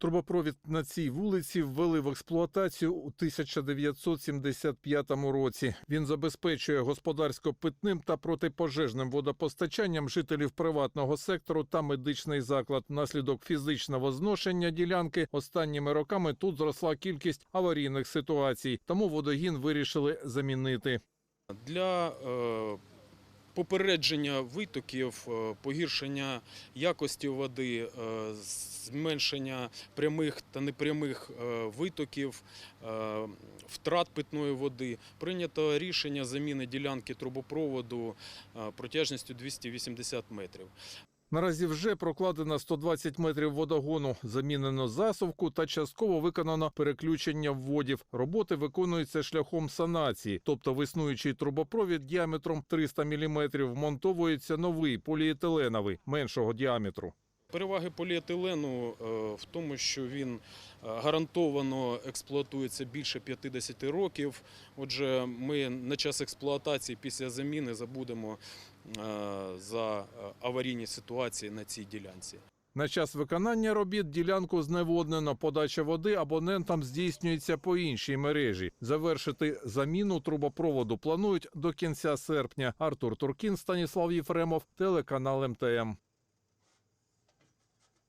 Трубопровід на цій вулиці ввели в експлуатацію у 1975 році. Він забезпечує господарсько-питним та протипожежним водопостачанням жителів приватного сектору та медичний заклад. Внаслідок фізичного зношення ділянки останніми роками тут зросла кількість аварійних ситуацій, тому водогін вирішили замінити. Для е, попередження витоків, е, погіршення якості води, е, зменшення прямих та непрямих е, витоків, втрат питної води прийнято рішення заміни ділянки трубопроводу протяжністю 280 метрів. Наразі вже прокладено 120 метрів водогону, замінено засувку та частково виконано переключення вводів. Роботи виконуються шляхом санації, тобто в існуючий трубопровід діаметром 300 мм вмонтовується новий поліетиленовий меншого діаметру. Переваги поліетилену е, в тому, що він е, гарантовано експлуатується більше 50 років. Отже, ми на час експлуатації після заміни забудемо е, за аварійні ситуації на цій ділянці. На час виконання робіт ділянку зневоднено. Подача води абонентам здійснюється по іншій мережі. Завершити заміну трубопроводу планують до кінця серпня. Артур Туркін, Станіслав Єфремов, телеканал МТМ.